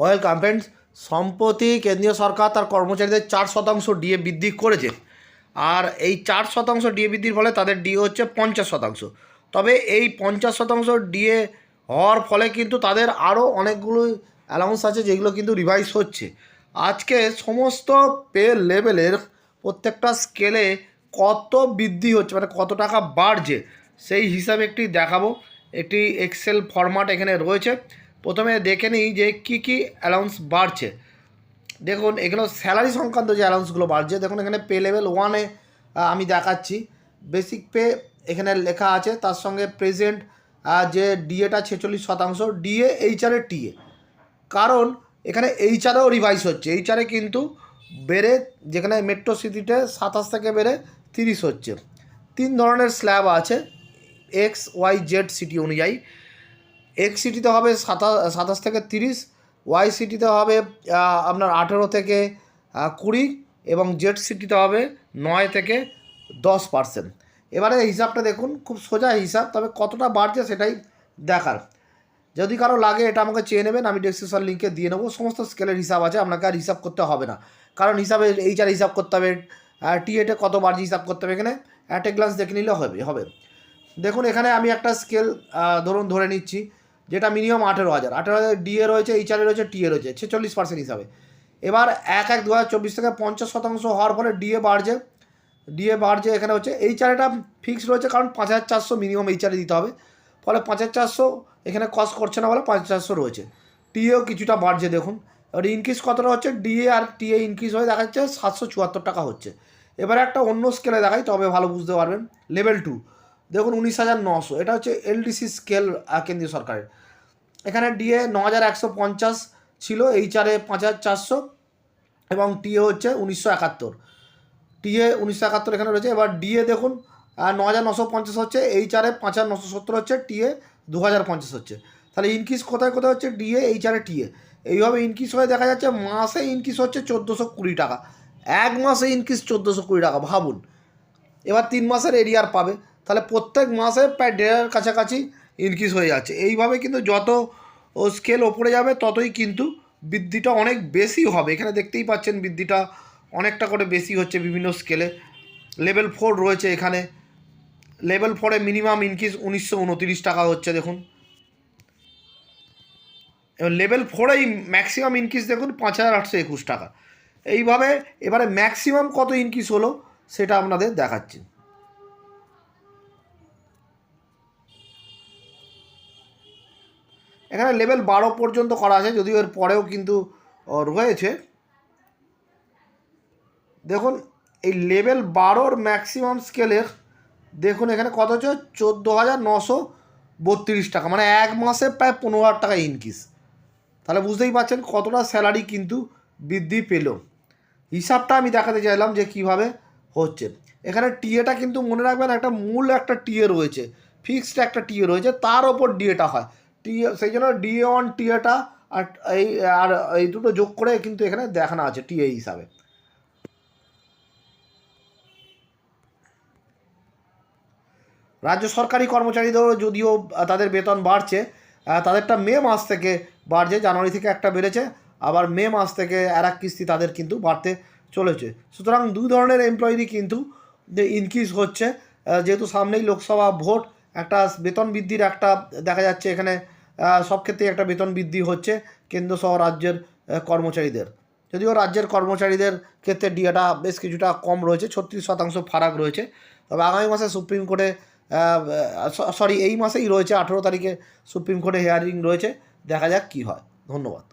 Welcome friends, সম্প্রতি কেন্দ্রীয় সরকার তার কর্মচারীদের চার শতাংশ ডিএ বৃদ্ধি করেছে। আর এই চার শতাংশ ডিএ বৃদ্ধির ফলে তাদের ডিএ হচ্ছে পঞ্চাশ শতাংশ। তবে এই পঞ্চাশ শতাংশ ডিএ হওয়ার ফলে কিন্তু তাদের আরও অনেকগুলো অ্যালাউন্স আছে যেগুলো কিন্তু রিভাইজ হচ্ছে। আজকে সমস্ত পে লেভেলের প্রত্যেকটা স্কেলে কত বৃদ্ধি হচ্ছে মানে কত টাকা বাড়ছে, সেই হিসাবে একটি দেখাবো। একটি এক্সেল ফরম্যাট এখানে রয়েছে। প্রথমে দেখে নিই যে কী কী অ্যালাউন্স বাড়ছে। দেখুন, এগুলো স্যালারি সংক্রান্ত যে অ্যালাউন্সগুলো বাড়ছে, দেখুন এখানে পে লেভেল ওয়ানে আমি দেখাচ্ছি। বেসিক পে এখানে লেখা আছে, তার সঙ্গে প্রেজেন্ট যে ডিএটা ছেচল্লিশ শতাংশ ডিএ এইচআরের টিএ কারণ এখানে এইচআরেও রিভাইস হচ্ছে এইচআরে কিন্তু বেড়ে, যেখানে মেট্রো সিটিতে সাতাশ থেকে বেড়ে তিরিশ হচ্ছে। তিন ধরনের স্ল্যাব আছে এক্স ওয়াই জেড সিটি অনুযায়ী। এক্স সিটিতে হবে সাতা, সাতাশ থেকে তিরিশ ওয়াই সিটিতে হবে আপনার আঠেরো থেকে কুড়ি এবং জেড সিটিতে হবে নয় থেকে দশ পার্সেন্ট এবারে হিসাবটা দেখুন, খুব সোজা হিসাব, তবে কতটা বাড়ছে সেটাই দেখার। যদি কারও লাগে, এটা আমাকে চেয়ে নেবেন, আমি ডেসক্রিপশন লিঙ্কে দিয়ে নেব, সমস্ত স্কেলের হিসাব আছে, আপনাকে আর হিসাব করতে হবে না। কারণ হিসাবে এইচআর হিসাব করতে হবে টিএটে কত বাড়ছে হিসাব করতে হবে এখানে অ্যাট এ গ্লান্স দেখে নিলে হবে হবে। দেখুন, এখানে আমি একটা স্কেল ধরুন ধরে নিচ্ছি যেটা মিনিমাম আঠেরো হাজার। আঠেরো হাজার ডিএ রয়েছে এইচআরে রয়েছে টিএ রয়েছে, ছেচল্লিশ পার্সেন্ট হিসাবে। এবার এক এক দু হাজার চব্বিশ থেকে পঞ্চাশ শতাংশ হওয়ার ফলে ডিএ বাড়ছে। ডিএ বাড়ছে এখানে হচ্ছে এইচআরটা ফিক্স রয়েছে কারণ পাঁচ হাজার চারশো মিনিমাম এইচআরে দিতে হবে। ফলে পাঁচ হাজার চারশো এখানে কস্ট করছে না বলে পাঁচ চারশো রয়েছে। টিএও কিছুটা বাড়ছে, দেখুন। এবার ইনক্রিজ কতটা হচ্ছে? ডিএ আর টিএ ইনক্রিজ হয়ে দেখা যাচ্ছে সাতশো চুয়াত্তর টাকা হচ্ছে। এবারে একটা অন্য স্কেলে দেখাই, তবে ভালো বুঝতে পারবেন। লেভেল টু দেখুন উনিশ হাজার নশো, এটা হচ্ছে এলডিসি স্কেল কেন্দ্রীয় সরকারের। এখানে ডিএ ন হাজার একশো পঞ্চাশ ছিল এইচআরে পাঁচ হাজার চারশো এবং টিএ হচ্ছে উনিশশো একাত্তর। টিএ উনিশশো একাত্তর এখানে রয়েছে, এবার ডিএ দেখুন ন হাজার নশো পঞ্চাশ হচ্ছে এইচআরে পাঁচ হাজার নশো সত্তর হচ্ছে টিএ দু হাজার পঞ্চাশ হচ্ছে। তাহলে ইনক্রিজ কোথায় কোথায় হচ্ছে? ডিএ এইচআরে টিএ এইভাবে ইনক্রিজ হয়ে দেখা যাচ্ছে, মাসে ইনক্রিজ হচ্ছে চোদ্দোশো কুড়ি টাকা। এক মাসে ইনক্রিজ চোদ্দোশো কুড়ি টাকা, ভাবুন। এবার তিন মাসের এরিয়ার পাবে। তাহলে প্রত্যেক মাসে প্রায় দেড়ের কাছাকাছি ইনক্রিজ হয়ে যাচ্ছে। এইভাবে কিন্তু যত স্কেল ওপরে যাবে, ততই কিন্তু বৃদ্ধিটা অনেক বেশি হবে। এখানে দেখতেই পাচ্ছেন বৃদ্ধিটা অনেকটা করে বেশি হচ্ছে বিভিন্ন স্কেলে লেভেল ফোর রয়েছে এখানে। লেভেল ফোরে মিনিমাম ইনক্রিজ উনিশশো টাকা হচ্ছে, দেখুন। এবার লেভেল ফোরেই ম্যাক্সিমাম ইনক্রিজ দেখুন পাঁচ হাজার আটশো একুশ টাকা। এইভাবে এবারে ম্যাক্সিমাম কত ইনক্রিজ হলো, সেটা আপনাদের দেখাচ্ছি। এখানে লেভেল বারো পর্যন্ত করা আছে, যদিও এর পরেও কিন্তু রয়েছে। দেখুন, এই লেভেল বারোর ম্যাক্সিমাম স্কেলের দেখুন এখানে কত হচ্ছে? চোদ্দ হাজার নশো বত্রিশ টাকা মানে এক মাসে প্রায় পনেরো হাজার টাকা ইনক্রিজ তাহলে বুঝতেই পারছেন কতটা স্যালারি কিন্তু বৃদ্ধি পেল। হিসাবটা আমি দেখাতে চাইলাম যে কীভাবে হচ্ছে। এখানে টিএটা কিন্তু মনে রাখবেন একটা মূল একটা টিএ রয়েছে ফিক্সড একটা টিএ রয়েছে, তার ওপর ডিএটা হয়। টিএ সেই জন্য ডিএ ওয়ান টিএটা আর এই আর এই দুটো যোগ করে কিন্তু এখানে দেখানো আছে টিএ হিসাবে। রাজ্য সরকারি কর্মচারীদেরও যদিও তাদের বেতন বাড়ছে তাদেরটা মে মাস থেকে বাড়ছে, জানুয়ারি থেকে একটা বেড়েছে, আবার মে মাস থেকে আর এক কিস্তি তাদের কিন্তু বাড়তে চলেছে। সুতরাং দুই ধরনের এমপ্লয়িরই কিন্তু ইনক্রিজ হচ্ছে যেহেতু সামনেই লোকসভা ভোট একটা বেতন বৃদ্ধির একটা দেখা যাচ্ছে এখানে সব ক্ষেত্রেই একটা বেতন বৃদ্ধি হচ্ছে কেন্দ্র সহ রাজ্যের কর্মচারীদের। যদিও রাজ্যের কর্মচারীদের ক্ষেত্রে ডিএটা বেশ কিছুটা কম রয়েছে, ছত্রিশ শতাংশ ফারাক রয়েছে। তবে আগামী মাসে সুপ্রিম কোর্টে সরি, এই মাসেই রয়েছে, আঠেরো তারিখে সুপ্রিম কোর্টে হিয়ারিং রয়েছে। দেখা যাক কী হয়। ধন্যবাদ।